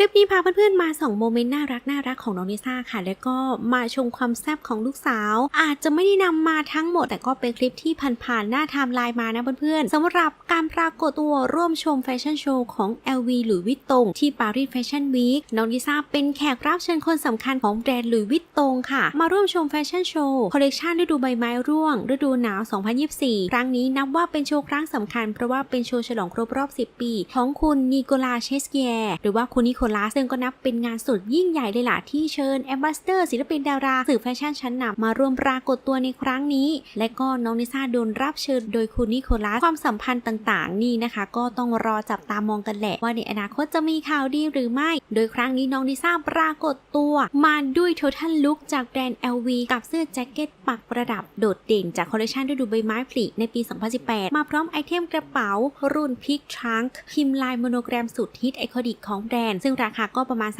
ลิปนี้พาเพื่อนๆมาสองโมเมนต์น่ารักน่ารักของน้องนิซ่าค่ะ แล้วก็มาชมความแซ่บของลูกสาว อาจจะไม่ได้นำมาทั้งหมด แต่ก็เป็นคลิปที่ผ่านๆหน้าไทม์ไลน์มานะเพื่อนๆสำหรับการปรากฏตัวร่วมชมแฟชั่นโชว์ของ LV หลุยส์วิตตงที่ปารีสแฟชั่นวีคน้องนิซ่าเป็นแขกรับเชิญคนสำคัญของแบรนด์หลุยส์วิตตงค่ะ มาร่วมชมแฟชั่นโชว์คอลเลกชันฤดูใบไม้ร่วง ฤดูหนาว 2024 ครั้งนี้นับว่าเป็นโชว์ครั้งสำคัญเพราะว่าเป็นโชว์ฉลองครบรอบ 10 ปี ของคุณนิโคลาเชสเกียหรือว่าคุณนิโคลสซึ่งก็นับเป็นงานสุดยิ่งใหญ่เลยล่ะที่เชิญแอมบาสเดอร์ศิลปินดาราสื่อแฟชั่นชั้นนำมาร่วมปรากฏตัวในครั้งนี้ และก็น้องนิซ่าโดนรับเชิญโดยคุณนิโคลัสความสัมพันธ์ต่างๆ นี่นะคะ ก็ต้องรอจับตามองกันแหละ ว่าในอนาคตจะมีข่าวดีหรือไม่ โดยครั้งนี้น้องนิซ่าปรากฏตัว มาด้วยโททัลลุคจากแบรนด์ LV กับเสื้อแจ็คเก็ตปักประดับโดดเด่นจากคอลเลคชันฤดูใบไม้ผลิในปี 2018 มาพร้อมไอเทมกระเป๋า รุ่นพิกทรังค์พิมพ์ลายโมโนแกรมสุดฮิตไอคอนิกของแบรนด์ซึ่งราคาก็ประมาณ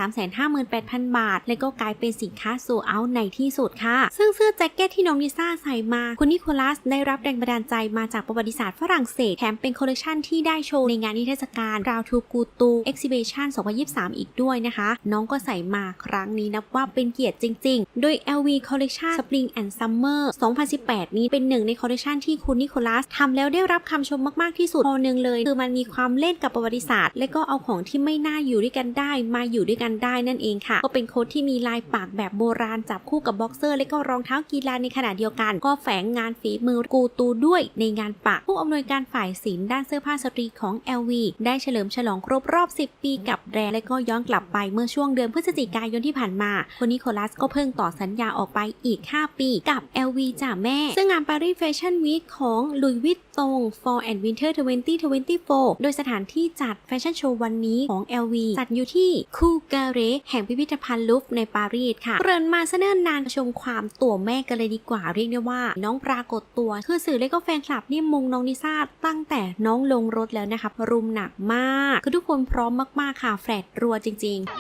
358,000 บาท และก็กลายเป็นสินค้าโซเอาในที่สุดค่ะ ซึ่งเสื้อแจ็คเก็ตที่น้องนิซ่าใส่มา คุณนิโคลัสได้รับแรงบันดาลใจมาจากประวัติศาสตร์ฝรั่งเศส แถมเป็นคอลเลคชันที่ได้โชว์ในงานนิทรรศการ Round to g u t u Exhibition 2023 อีกด้วยนะคะ น้องก็ใส่มาครั้งนี้นับว่าเป็นเกียรติจริง ๆ โดย LV Collection Spring and Summer 2018 นี้เป็นหนึ่งในคอลเลคชันที่คุณนิโคลัสทำแล้วได้รับคำชมมากๆที่สุดพอหนึ่งเลย คือมันมีความเล่นกับประวัติศาสตร์ และก็เอาของที่ไม่น่าอยู่ด้วยกันได้มาอยู่ด้วยกันได้นั่นเองค่ะ ก็เป็นโค้ดที่มีลายปากแบบโบราณจับคู่กับบ็อกเซอร์ และก็รองเท้ากีฬาในขณะเดียวกัน ก็แฝงงานฝีมือกูตูด้วยในงานปักผู้อำนวยการฝ่ายศิลป์ด้านเสื้อผ้าสตรีของ LV ได้เฉลิมฉลองครบรอบ 10 ปีกับแบรนด์และก็ย้อนกลับไปเมื่อช่วงเดือนพฤศจิกายนที่ผ่านมาคนนิโคลัสก็เพิ่งต่อสัญญาออกไปอีก 5 ปีกับ LV จ่าแม่ ซึ่งงานปารีสแฟชั่นวีคของลุยวิตตง Fall and Winter 2024 โดยสถานที่จัดแฟชั่นโชว์วันนี้ของ LV จัดอยู่ที่คูการ์แห่งพิพิธภัณฑ์ลูฟในปารีสค่ะเริ่นมาซะเนิ่นนานชมความตัวแม่กันเลยดีกว่าเรียกได้ว่า น้องปรากฏตัว คือสื่อและก็แฟนคลับนี่มุงน้องนิซ่าตั้งแต่น้องลงรถแล้วนะคะรุมหนักมาก คือทุกคนพร้อมมากๆค่ะแฟลตรัวจริง ๆ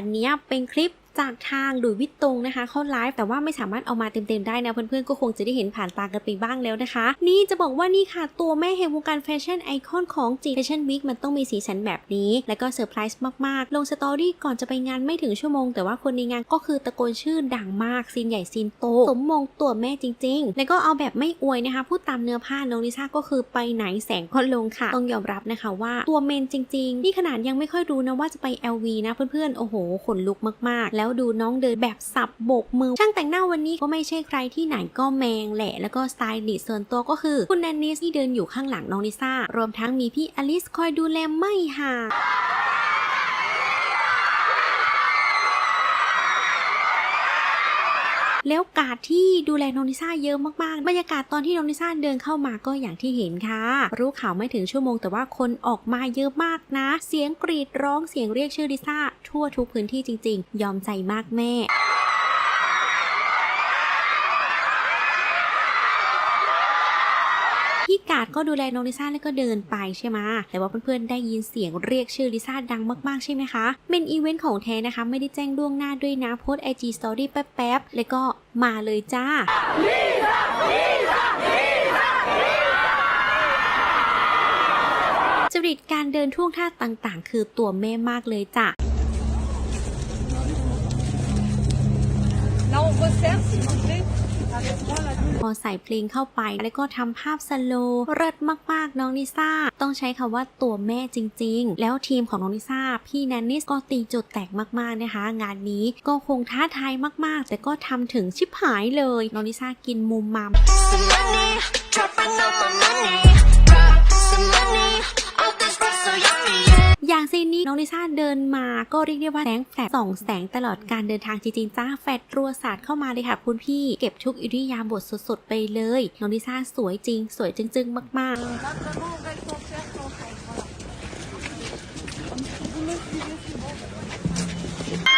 อันนี้เป็นคลิป จากทางดุยวิตตงนะคะเขาไลฟ์แต่ว่าไม่สามารถเอามาเต็มๆได้นะเพื่อนๆก็คงจะได้เห็นผ่านตากันไปบ้างแล้วนะคะ นี่จะบอกว่านี่ค่ะตัวแม่แห่งวงการแฟชั่นไอคอนของจีแฟชั่นวีคมันต้องมีสีสันแบบนี้ แล้วก็เซอร์ไพรส์มากๆ ลงสตอรี่ก่อนจะไปงานไม่ถึงชั่วโมง แต่ว่าคนในงานก็คือตะโกนชื่อดังมากซีนใหญ่ซีนโตสมมงตัวแม่จริง ๆ แล้วก็เอาแบบไม่อวยนะคะพูดตามเนื้อผ้าน้องลิซ่าก็คือไปไหนแสงก็ลงค่ะ ต้องยอมรับนะคะว่าตัวเมนจริง ๆ นี่ขนาดยังไม่ค่อยรู้นะว่าจะไป LV นะเพื่อนๆโอ้โหขนลุกมากๆ แล้วดูน้องเดินแบบสับโบกมือ ช่างแต่งหน้าวันนี้ก็ไม่ใช่ใครที่ไหนก็แมงแหละ แล้วก็สไตล์ดิส่วนตัวก็คือคุณแนนนิสที่เดินอยู่ข้างหลังน้องลิซ่ารวมทั้งมีพี่อลิสคอยดูแลไม่ห่าง แล้วกาดที่ดูแลน้องนิซ่าเยอะมากๆ บรรยากาศตอนที่น้องนิซ่าเดินเข้ามาก็อย่างที่เห็นค่ะ รู้ข่าวไม่ถึงชั่วโมงแต่ว่าคนออกมาเยอะมากนะ เสียงกรีดร้องเสียงเรียกชื่อลิซ่าทั่วทุกพื้นที่จริง ๆ ยอมใจมากแม่ พี่ กาดก็ดูแลน้องลิซ่าแล้วก็เดินไปใช่ไหมแต่ว่าเพื่อนๆได้ยินเสียงเรียกชื่อลิซ่าดังมากๆใช่ไหมคะเป็นอีเวนต์ของแท้นะคะ ไม่ได้แจ้งล่วงหน้าด้วยนะโพสไอจีสตอรี่แป๊บๆแล้วก็มาเลยจ้าจริตการเดินท่วงท่าต่างๆ คือตัวแม่มากเลยจ้ะ Là, on resserre, s'il พอใส่เพลงเข้าไปแล้วก็ทำภาพสโลว์เลิศมากๆน้องนิซ่าต้องใช้คำว่าตัวแม่จริง ๆ แล้วทีมของน้องนิซ่าพี่แนนนิสก็ตีจุดแตกมากๆนะคะ งานนี้ก็คงท้าทายมากๆ แต่ก็ทำถึงชิบหายเลยน้องนิซ่ากินมุมมัม อย่างซีนนี้น้องลิซ่าเดินมาก็เรียกได้ว่าแสงแฟลชส่องแสงตลอดการเดินทางจริงๆจ้าแฟลชรัวสาดเข้ามาเลยค่ะคุณพี่เก็บทุกอิริยาบถสดๆไปเลย น้องลิซ่าสวยจริง สวยจริง ๆ มากๆ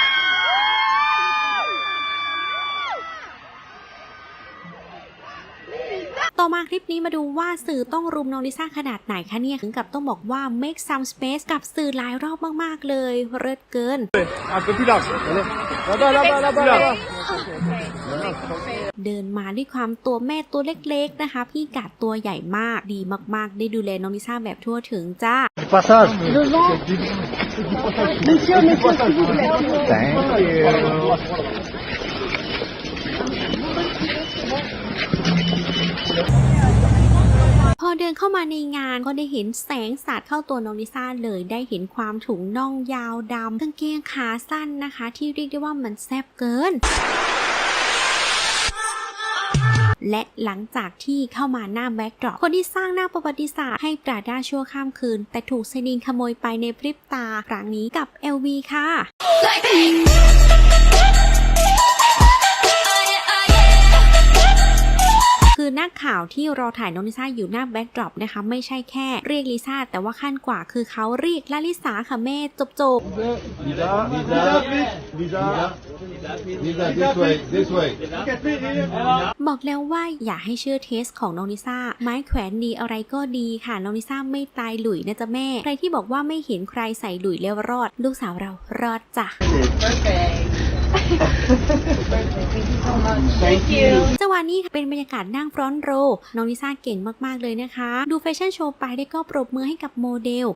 ต่อมาคลิปนี้มาดูว่าสื่อต้องรุมน้องลิซ่าขนาดไหนคะเนี่ย ถึงกับต้องบอกว่า make some space กับสื่อหลายรอบมาก ๆ เลยเลิศเกิน Un peu plus large. Allez. Là-bas, là-bas, là-bas, là-bas. เดินมาด้วยความตัวแม่ตัวเล็ก ๆ นะคะ พี่กัดตัวใหญ่มากดีมาก ๆ ได้ดูแลน้องลิซ่าแบบทั่วถึงจ้า Passage. Monsieur, monsieur, s'il vous plaît. Thank you. พอเดินเข้ามาในงานก็ได้เห็นแสงสาดเข้าตัวน้องลิซ่าเลยได้เห็นความถุงน่องยาวดำกางเกงขาสั้นนะคะ ที่เรียกได้ว่ามันแซ่บเกินและหลังจากที่เข้ามาหน้าแบ็กดรอปคนที่สร้างหน้าประวัติศาสตร์ให้ปราด้าชั่วข้ามคืน แต่ถูกเซนินขโมยไปในพริบตา ครั้งนี้กับ LV ค่ะ ข่าวที่รอถ่ายน้องลิซ่าอยู่หน้าแบ็กดรอปนะคะไม่ใช่แค่เรียกลิซ่าแต่ว่าขั้นกว่าคือเขาเรียกลาลิสาค่ะแม่จบจบ Lisa, Lisa, Lisa, Lisa, this way, this way. บอกแล้วว่าอย่าให้เชื่อเทสของน้องลิซ่า ไม้แขวนดีอะไรก็ดีค่ะน้องลิซ่าไม่ตายหลุยนะจ๊ะแม่ ใครที่บอกว่าไม่เห็นใครใส่หลุยแล้วรอด ลูกสาวเรารอดจ้ะ Thank you. จังหวะนี้เป็นบรรยากาศนั่งฟรอนต์โรว์น้องลิซ่าเก่งมาก ๆ เลยนะคะ ดูแฟชั่นโชว์ไปได้ก็ปรบมือให้กับโมเดล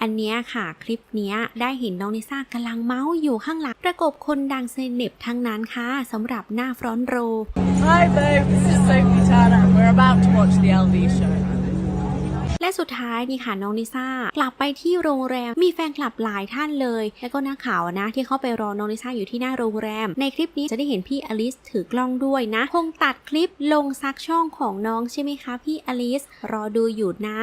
อันเนี้ยค่ะคลิปเนี้ยได้เห็นน้องลิซ่ากำลังเมาส์อยู่ข้างหลัง ประกบคนดังเซเลบทั้งนั้นค่ะสำหรับหน้าฟรอนต์โรว์ Hi, babe. This is Sophie Turner. We're about to watch the LV show. และสุดท้ายนี่ค่ะน้องลิซ่ากลับไปที่โรงแรมมีแฟนคลับหลายท่านเลย แล้วก็นักข่าวนะ ที่เข้าไปรอน้องลิซ่าอยู่ที่หน้าโรงแรม ในคลิปนี้จะได้เห็นพี่อลิสถือกล้องด้วยนะ คงตัดคลิปลงซักช่องของน้องใช่ไหมคะพี่อลิสรอดูอยู่นะ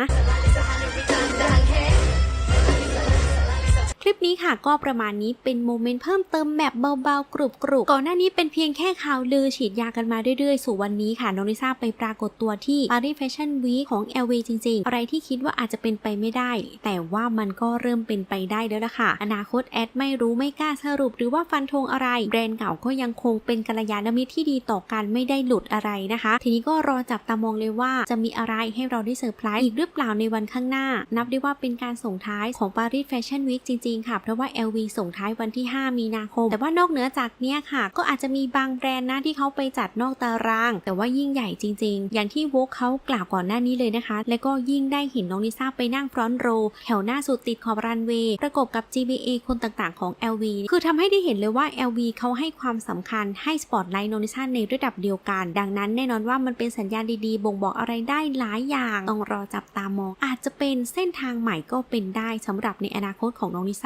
ลิปนี้ค่ะก็ประมาณนี้เป็นโมเมนต์เพิ่มเติมแบบเบาๆ กรุบกรุบก่อนหน้านี้เป็นเพียงแค่ข่าวลือฉีดยากันมาเรื่อยๆ สู่วันนี้ค่ะน้องลิซ่าไปปรากฏตัวที่ Paris Fashion Week ของ LV จริงๆ อะไรที่คิดว่าอาจจะเป็นไปไม่ได้ แต่ว่ามันก็เริ่มเป็นไปได้แล้วล่ะค่ะ อนาคตแอดไม่รู้ไม่กล้าสรุปหรือว่าฟันธงอะไร แบรนด์เก่าก็ยังคงเป็นกัลยาณมิตรที่ดีต่อกันไม่ได้หลุดอะไรนะคะ ทีนี้ก็รอจับตามองเลยว่าจะมีอะไรให้เราได้เซอร์ไพรส์อีกหรือเปล่าในวันข้างหน้า นับได้ว่าเป็นการส่งท้ายของ Paris Fashion Week จริงๆค่ะ เพราะว่า LV ส่งท้ายวันที่ 5 มีนาคม แต่ว่านอกเหนือจากเนี้ยค่ะ ก็อาจจะมีบางแบรนด์นะที่เขาไปจัดนอกตาราง แต่ว่ายิ่งใหญ่จริง ๆ อย่างที่วกเขากล่าวก่อนหน้านี้เลยนะคะ และก็ยิ่งได้เห็นน้องลิซ่าไปนั่งฟรอนต์โรแถวหน้าสุดติดขอบรันเวย์ประกบกับ GBA คนต่างๆของ LV คือทำให้ได้เห็นเลยว่า LV เขาให้ความสำคัญให้สปอตไลท์น้องลิซ่าในระดับเดียวกัน ดังนั้นแน่นอนว่ามันเป็นสัญญาณดีๆ บ่งบอกอะไรได้หลายอย่าง ต้องรอจับตามอง อาจจะเป็นเส้นทางใหม่ก็เป็นได้สำหรับในอนาคตของน้องลิซ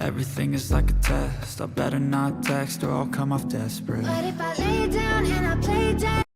everything is like a test. I better not text or I'll come off desperate. But if I lay down and I play dead